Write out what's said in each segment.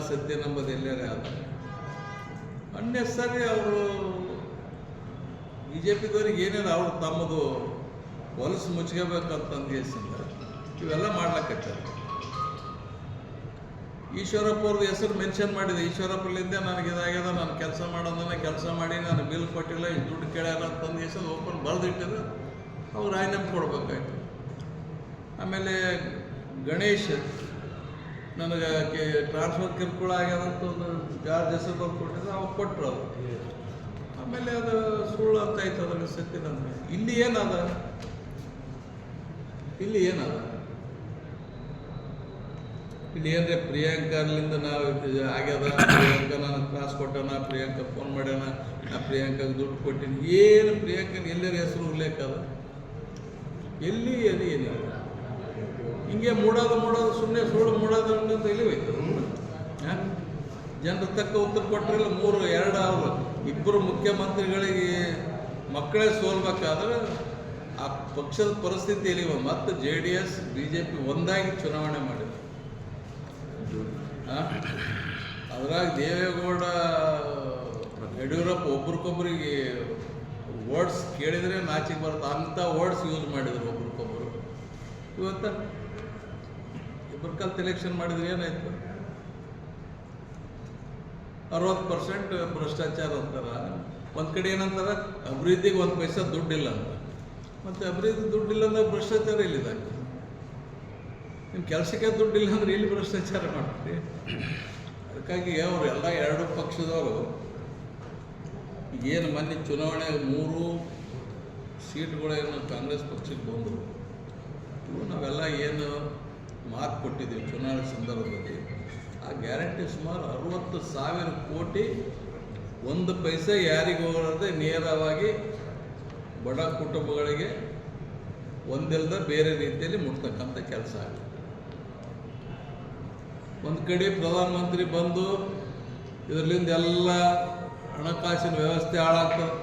ಸತ್ಯ ನಂಬದು ಎಲ್ಲರೇ ಆದ. ಅನ್ನೆಸರಿ ಅವರು ಬಿ ಜೆ ಏನೇನು ಅವ್ರು ತಮ್ಮದು ಹೊಲಸು ಮುಚ್ಕೋಬೇಕಂತಂದು ಇವೆಲ್ಲ ಮಾಡ್ಲಾಕತ್ತಾರ. ಈಶ್ವರಪ್ಪ ಅವ್ರದ್ದು ಹೆಸರು ಮೆನ್ಷನ್ ಮಾಡಿದೆ. ಈಶ್ವರಪ್ಪಲಿಂದ ನನಗೆ ಇದಾಗ್ಯದ, ನಾನು ಕೆಲಸ ಮಾಡೋದನ್ನ ಕೆಲಸ ಮಾಡಿ, ನಾನು ಬಿಲ್ ಕೊಟ್ಟಿಲ್ಲ, ಇಷ್ಟು ದುಡ್ಡು ಕೇಳ್ಯಾರ ಅಂತಂದು ಹೆಸರು ಓಪನ್ ಬರೆದಿಟ್ಟಿದ್ರೆ. ಅವ್ರು ರಾಜೀನಾಮೆ ಕೊಡ್ಬೇಕಾಯ್ತು. ಆಮೇಲೆ ಗಣೇಶ್ ನನಗೆ ಟ್ರಾನ್ಸ್ಫರ್ ಕಿರುಕುಳ ಒಂದು ಜಾರ್ಜ್ ಹೆಸರು ಬಂದು ಕೊಟ್ಟಿದ್ರೆ ಅವಾಗ ಕೊಟ್ಟರು ಅವರು. ಆಮೇಲೆ ಅದು ಸುಳ್ಳು ಅಂತ ಆಯ್ತು ಅದನ್ನು ಸತ್ಯ ನಮ್ಮ ಇಲ್ಲಿ ಏನದ? ಇಲ್ಲಿ ಏನದ? ಇಲ್ಲಿ ಏನ್ರಿ ಪ್ರಿಯಾಂಕರ್ಲಿಂದ ನಾವು ಆಗ್ಯದ? ಪ್ರಿಯಾಂಕ ನನಗೆ ಕ್ಲಾಸ್ ಕೊಟ್ಟಣ ಪ್ರಿಯಾಂಕ ಫೋನ್ ಮಾಡ್ಯಾನ? ನಾ ಪ್ರಿಯಾಂಕಾಗ ದುಡ್ಡು ಕೊಟ್ಟಿನಿ. ಏನು ಪ್ರಿಯಾಂಕನ ಎಲ್ಲರ ಹೆಸರು ಉಲ್ಲೇಖ ಅದ? ಎಲ್ಲಿ ಅದು ಏನಿಲ್ಲ ಹಿಂಗೆ ಮೂಡೋದು ಮೂಡೋದು ಸುಮ್ಮನೆ ಸುಳ್ಳು ಮೂಡೋದು ಅಂತ ಎಲ್ಲಿ ಹೋಯ್ತು. ಜನರ ತಕ್ಕ ಉತ್ತರ ಕೊಟ್ಟರೆ ಮೂರು, ಎರಡು ಅವರು. ಇಬ್ಬರು ಮುಖ್ಯಮಂತ್ರಿಗಳಿಗೆ ಮಕ್ಕಳೇ ಸೋಲ್ಬೇಕಾದ್ರೆ ಆ ಪಕ್ಷದ ಪರಿಸ್ಥಿತಿ ಇಲ್ಲಿವ ಮತ್ತು J D S, B J P ಒಂದಾಗಿ ಚುನಾವಣೆ ಮಾಡಿದ್ರು? ಅದ್ರಾಗ ದೇವೇಗೌಡ, ಯಡಿಯೂರಪ್ಪ ಒಬ್ರಿಗೊಬ್ರಿಗೆ ವರ್ಡ್ಸ್ ಕೇಳಿದರೆ ಮ್ಯಾಚಿಗೆ ಬರುತ್ತೆ. ಅಂಥ ವರ್ಡ್ಸ್ ಯೂಸ್ ಮಾಡಿದ್ರು ಒಬ್ರಿಗೊಬ್ರು. ಇವತ್ತ ಇಬ್ಬರು ಕಲ್ತು ಎಲೆಕ್ಷನ್ ಮಾಡಿದ್ರೆ ಏನಾಯ್ತು? ಅರವತ್ತು ಪರ್ಸೆಂಟ್ ಭ್ರಷ್ಟಾಚಾರ ಅಂತಾರ. ಒಂದು ಕಡೆ ಏನಂತಾರ? ಅಭಿವೃದ್ಧಿಗೆ ಒಂದು ಪೈಸಾ ದುಡ್ಡಿಲ್ಲ ಅಂತ. ಮತ್ತೆ ಅಭಿವೃದ್ಧಿ ದುಡ್ಡಿಲ್ಲ ಅಂದ್ರೆ ಭ್ರಷ್ಟಾಚಾರ ಎಲ್ಲಿದೆ? ನಿಮ್ಮ ಕೆಲಸಕ್ಕೆ ದುಡ್ಡಿಲ್ಲ ಅಂದ್ರೆ ಇಲ್ಲಿ ಭ್ರಷ್ಟಾಚಾರ ಮಾಡ್ತೀರಿ? ಅದಕ್ಕಾಗಿ ಅವರು ಎಲ್ಲ ಎರಡು ಪಕ್ಷದವರು ಏನು ಮೊನ್ನೆ ಚುನಾವಣೆ ಮೂರು ಸೀಟ್ಗಳೇನು ಕಾಂಗ್ರೆಸ್ ಪಕ್ಷಕ್ಕೆ ಬಂದರು. ನಾವೆಲ್ಲ ಏನು ಮಾತು ಕೊಟ್ಟಿದ್ದೀವಿ ಚುನಾವಣೆ ಸಂದರ್ಭದಲ್ಲಿ. ಆ ಗ್ಯಾರಂಟಿ ಸುಮಾರು ಅರವತ್ತು ಸಾವಿರ ಕೋಟಿ ಒಂದು ಪೈಸೆ ಯಾರಿಗೂ ನೇರವಾಗಿ ಬಡ ಕುಟುಂಬಗಳಿಗೆ ಒಂದಿಲ್ಲದ ಬೇರೆ ರೀತಿಯಲ್ಲಿ ಮುಟ್ತಕ್ಕಂಥ ಕೆಲಸ ಆಗುತ್ತೆ ಒಂದು ಕಡೆ ಪ್ರಧಾನಮಂತ್ರಿ ಬಂದು ಇದರಲ್ಲಿಂದ ಎಲ್ಲ ಹಣಕಾಸಿನ ವ್ಯವಸ್ಥೆ ಹಾಳಾಗ್ತದೆ.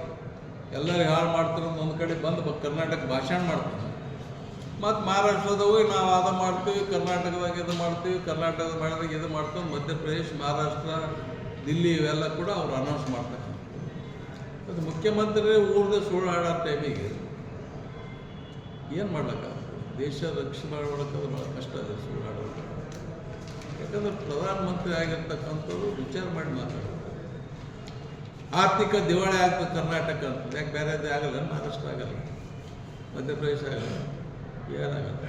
ಎಲ್ಲರಿಗೆ ಹಾಳು ಮಾಡ್ತಾರೆ ಒಂದು ಕಡೆ ಬಂದು ಕರ್ನಾಟಕ ಭಾಷಣ ಮಾಡ್ತಾರೆ ಮತ್ತು ಮಹಾರಾಷ್ಟ್ರದ ಹೋಗಿ ನಾವು ಅದು ಮಾಡ್ತೀವಿ, ಕರ್ನಾಟಕದಾಗ ಇದು ಮಾಡ್ತೀವಿ, ಕರ್ನಾಟಕದ ಮಾಡಿದಾಗ ಇದು ಮಾಡ್ತೀವಿ, ಮಧ್ಯಪ್ರದೇಶ, ಮಹಾರಾಷ್ಟ್ರ, ದಿಲ್ಲಿ ಇವೆಲ್ಲ ಕೂಡ ಅವ್ರು ಅನೌನ್ಸ್ ಮಾಡ್ತಕ್ಕಂಥ ಅದು ಮುಖ್ಯಮಂತ್ರಿ ಊರ್ದ ಸುಳ್ಳು ಹಾಡೋ ಟೈಮಿಗೆ ಏನು ಮಾಡ್ಲಿಕ್ಕಾಗ್ತದೆ ದೇಶ ರಕ್ಷಣೆ ಮಾಡ್ಬೇಕಾದ್ರೆ ಭಾಳ ಕಷ್ಟ ಇದೆ ಸುಳ್ಳು ಹಾಡೋದು ಯಾಕಂದ್ರೆ ಪ್ರಧಾನಮಂತ್ರಿ ಆಗಿರ್ತಕ್ಕಂಥವ್ರು ವಿಚಾರ ಮಾಡಿ ಮಾತಾಡ್ತಾರೆ. ಆರ್ಥಿಕ ದಿವಾಳಿ ಆಗ್ತದೆ ಕರ್ನಾಟಕ ಅಂತ. ಯಾಕೆ ಬೇರೆ ಆಗಲ್ಲ, ಮಹಾರಾಷ್ಟ್ರ ಆಗಲ್ಲ, ಮಧ್ಯಪ್ರದೇಶ ಆಗಲ್ಲ. ಏನಾಗಲ್ಲ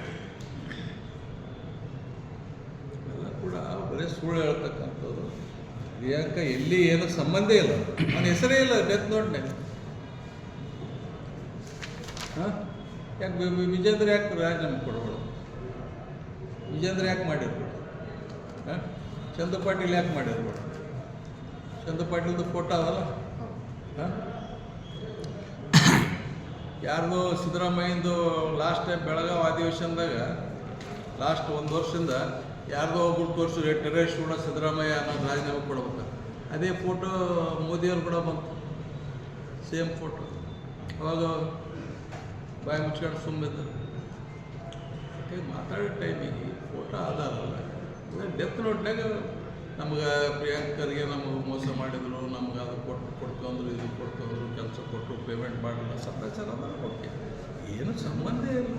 ಎಲ್ಲ ಕೂಡ ಬರೀ ಸುಳ್ಳು ಹೇಳ್ತಕ್ಕಂಥದ್ದು. ಪ್ರಿಯಾಂಕ ಎಲ್ಲಿ ಏನು ಸಂಬಂಧ ಇಲ್ಲ. ನನ್ನ ಹೆಸರೇ ಇಲ್ಲ ಡೆತ್ ನೋಟ್ನೆ ಹಾಂ? ಯಾಕೆ ವಿಜೇಂದ್ರ ಯಾಕೆ ರಾಜೀನಾಮೆ ಕೊಡಬೇಡ ವಿಜೇಂದ್ರ ಯಾಕೆ ಮಾಡಿರ್ಬೇಡ ಹಾಂ? ಚಂದ್ರ ಪಾಟೀಲ್ ಯಾಕೆ ಮಾಡಿರ್ಬೇಡ ಚಂದ್ರ ಪಾಟೀಲ್ದು ಫೋಟೋ ಅದಲ್ಲ ಹಾಂ? ಯಾರ್ದು ಸಿದ್ದರಾಮಯ್ಯಂದು ಲಾಸ್ಟ್ ಟೈಮ್ ಬೆಳಗಾವಿ ಅಧಿವೇಶನದಾಗ ಲಾಸ್ಟ್ ಒಂದು ವರ್ಷದಿಂದ ಯಾರ್ದೋ ಒಬ್ಬರು ತೋರಿಸಿದ್ರೆ, ಟೆರೇಸ್ ಕೂಡ ಸಿದ್ದರಾಮಯ್ಯ ಅನ್ನೋದು ರಾಜೀನಾಮೆ ಕೊಡ್ಬೇಕು. ಅದೇ ಫೋಟೋ ಮೋದಿಯವ್ರು ಕೂಡ ಬಂತು. ಸೇಮ್ ಫೋಟೋ ಅವಾಗ ಬಾಯಿ ಮುಚ್ಕೊಂಡು ಸುಮ್ಮನೆ ಮಾತಾಡೋ ಟೈಮಿಗೆ ಫೋಟೋ ಆಧಾರಲ್ಲ. ಡೆತ್ ನೋಟ್ನಾಗ ನಮ್ಗೆ ಪ್ರಿಯಾಂಕರಿಗೆ ನಮಗೆ ಮೋಸ ಮಾಡಿದ್ರು, ನಮ್ಗೆ ಅದು ಕೊಟ್ಟು ಕೊಡ್ತಂದ್ರು ಇದು ಕೊಡ್ತಂದ್ರು ಕೆಲಸ ಕೊಟ್ಟು ಪೇಮೆಂಟ್ ಮಾಡಲ್ಲ ಸದಾಚಾರ ಓಕೆ ಏನು ಸಂಬಂಧ ಇಲ್ಲ.